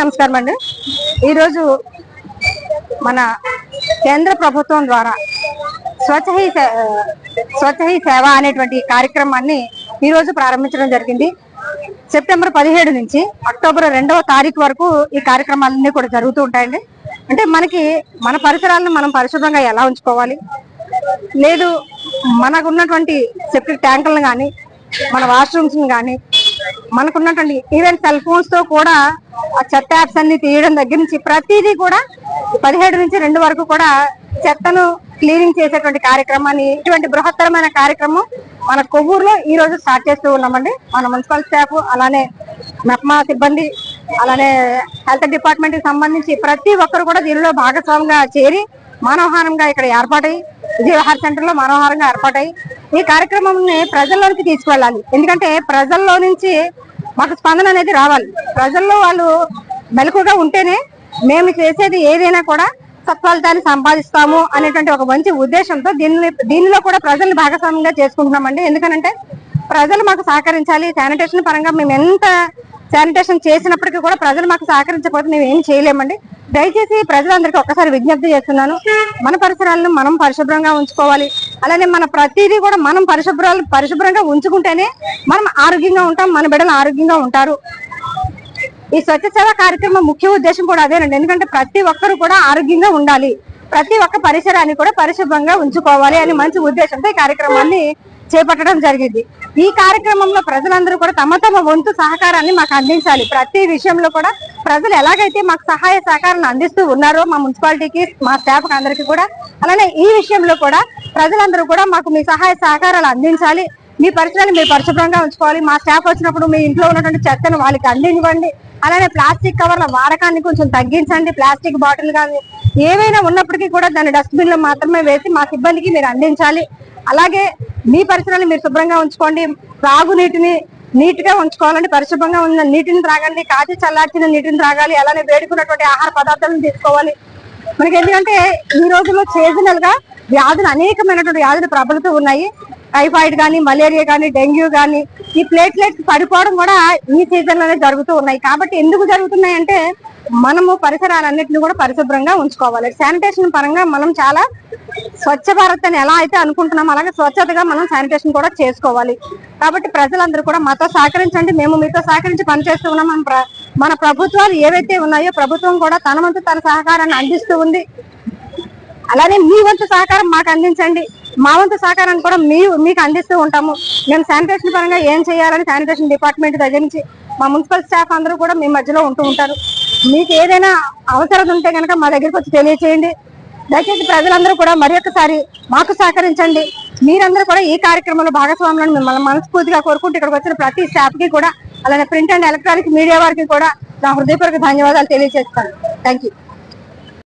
నమస్కారం అండి. ఈరోజు మన కేంద్ర ప్రభుత్వం ద్వారా స్వచ్ఛ హీ స్వచ్ఛ హీ సేవ అనేటువంటి కార్యక్రమాన్ని ఈరోజు ప్రారంభించడం జరిగింది. సెప్టెంబర్ పదిహేడు నుంచి అక్టోబర్ రెండవ తారీఖు వరకు ఈ కార్యక్రమాలన్నీ కూడా జరుగుతూ ఉంటాయండి. అంటే మనకి మన పరిసరాలను మనం పరిశుభ్రంగా ఎలా ఉంచుకోవాలి? లేదు మనకున్నటువంటి సెప్టిక్ ట్యాంకులను కానీ మన వాష్రూమ్స్ని కానీ మనకున్నటువంటి ఈవెన్ సెల్ ఫోన్స్తో కూడా ఆ చెత్త యాప్స్ అన్ని తీయడం దగ్గర నుంచి ప్రతిదీ కూడా పదిహేడు నుంచి రెండు వరకు కూడా చెత్తను క్లీనింగ్ చేసేటువంటి కార్యక్రమాన్ని ఇటువంటి బృహత్తరమైన కార్యక్రమం మన కొవ్వూరులో ఈ రోజు స్టార్ట్ చేస్తూ ఉన్నామండి. మన మున్సిపల్ స్టాఫ్ అలానే మెప్మా సిబ్బంది అలానే హెల్త్ డిపార్ట్మెంట్కి సంబంధించి ప్రతి ఒక్కరు కూడా దీనిలో భాగస్వామిగా చేరి మానవహారంగా ఇక్కడ ఏర్పాటై విజయవిహార్ సెంటర్లో మానవహారంగా ఏర్పాటై ఈ కార్యక్రమాన్ని ప్రజల్లోనికి తీసుకువెళ్ళాలి. ఎందుకంటే ప్రజల్లో నుంచి మాకు స్పందన అనేది రావాలి. ప్రజల్లో వాళ్ళు మెలకుగా ఉంటేనే మేము చేసేది ఏదైనా కూడా సత్ఫలితాన్ని సంపాదిస్తాము అనేటువంటి ఒక మంచి ఉద్దేశంతో దీన్ని దీనిలో కూడా ప్రజల్ని భాగస్వామ్యంగా చేసుకుంటున్నామండి. ఎందుకనంటే ప్రజలు మాకు సహకరించాలి. శానిటేషన్ పరంగా మేము ఎంత శానిటేషన్ చేసినప్పటికీ కూడా ప్రజలు మాకు సహకరించకపోతే మేము ఏం చేయలేమండి. దయచేసి ప్రజలందరికీ ఒక్కసారి విజ్ఞప్తి చేస్తున్నాను. మన పరిసరాలను మనం పరిశుభ్రంగా ఉంచుకోవాలి. అలానే మన ప్రతిదీ కూడా మనం పరిశుభ్రాలు పరిశుభ్రంగా ఉంచుకుంటేనే మనం ఆరోగ్యంగా ఉంటాం మన బిడ్డలు ఆరోగ్యంగా ఉంటారు. ఈ స్వచ్ఛ సేవ కార్యక్రమం ముఖ్య ఉద్దేశం కూడా అదేనండి. ఎందుకంటే ప్రతి ఒక్కరు కూడా ఆరోగ్యంగా ఉండాలి. ప్రతి ఒక్క పరిసరాన్ని కూడా పరిశుభ్రంగా ఉంచుకోవాలి అని మంచి ఉద్దేశంతో ఈ కార్యక్రమాన్ని చేపట్టడం జరిగింది. ఈ కార్యక్రమంలో ప్రజలందరూ కూడా తమ తమ వంతు సహకారాన్ని మాకు అందించాలి. ప్రతి విషయంలో కూడా ప్రజలు ఎలాగైతే మాకు సహాయ సహకారాన్ని అందిస్తూ ఉన్నారో మా మున్సిపాలిటీకి మా స్టాఫ్ అందరికీ కూడా అలానే ఈ విషయంలో కూడా ప్రజలందరూ కూడా మాకు మీ సహాయ సహకారాలు అందించాలి. మీ పరిసరాలు మీరు పరిశుభ్రంగా ఉంచుకోవాలి. మా స్టాఫ్ వచ్చినప్పుడు మీ ఇంట్లో ఉన్నటువంటి చెత్తను వాళ్ళకి అందించండి అలానే ప్లాస్టిక్ కవర్ల వాడకాన్ని కొంచెం తగ్గించండి. ప్లాస్టిక్ బాటిల్ కానీ ఏవైనా ఉన్నప్పటికీ కూడా దాన్ని డస్ట్బిన్లో మాత్రమే వేసి మా సిబ్బందికి మీరు అందించాలి. అలాగే మీ పరిసరాలు మీరు శుభ్రంగా ఉంచుకోండి. త్రాగునీటిని నీట్గా ఉంచుకోవాలండి. పరిశుభ్రంగా ఉన్న నీటిని త్రాగండి. కాచి చల్లార్చిన నీటిని త్రాగాలి. అలానే వేడుకున్నటువంటి ఆహార పదార్థాలను తీసుకోవాలి. మనకి ఎందుకంటే ఈ రోజుల్లో సీజనల్గా వ్యాధులు అనేకమైనటువంటి వ్యాధులు ప్రబలుతూ ఉన్నాయి. టైఫాయిడ్ కానీ మలేరియా కానీ డెంగ్యూ కానీ ఈ ప్లేట్లెట్స్ పడిపోవడం కూడా ఈ సీజన్లోనే జరుగుతూ ఉన్నాయి. కాబట్టి ఎందుకు జరుగుతున్నాయి అంటే మనము పరిసరాలన్నింటినీ కూడా పరిశుభ్రంగా ఉంచుకోవాలి. శానిటేషన్ పరంగా మనం చాలా స్వచ్ఛ భారత్ అని ఎలా అయితే అనుకుంటున్నాం అలాగే స్వచ్ఛతగా మనం శానిటేషన్ కూడా చేసుకోవాలి. కాబట్టి ప్రజలందరూ కూడా మాతో సహకరించండి. మేము మీతో సహకరించి పనిచేస్తూ ఉన్నాం. మన ప్ర- మన ప్రభుత్వాలు ఏవైతే ఉన్నాయో ప్రభుత్వం కూడా తన వంతు తన సహకారాన్ని అందిస్తూ ఉంది. అలానే మీ వంతు సహకారం మాకు అందించండి. మా వంతు సహకారాన్ని కూడా మీ మీకు అందిస్తూ ఉంటాము. మేము శానిటేషన్ పరంగా ఏం చేయాలని శానిటేషన్ డిపార్ట్మెంట్ దగ్గర నుంచి మా మున్సిపల్ స్టాఫ్ అందరూ కూడా మీ మధ్యలో ఉంటూ ఉంటారు. మీకు ఏదైనా అవసరం ఉంటే కనుక మా దగ్గరికి వచ్చి తెలియచేయండి. దయచేసి ప్రజలందరూ కూడా మరి ఒక్కసారి మాకు సహకరించండి. మీరందరూ కూడా ఈ కార్యక్రమంలో భాగస్వాములను మిమ్మల్ని మనస్ఫూర్తిగా కోరుకుంటూ ఇక్కడికి వచ్చిన ప్రతి స్టాఫ్కి కూడా అలానే ప్రింట్ అండ్ ఎలక్ట్రానిక్ మీడియా వారికి కూడా నా హృదయపూర్వక ధన్యవాదాలు తెలియజేస్తాను. Thank you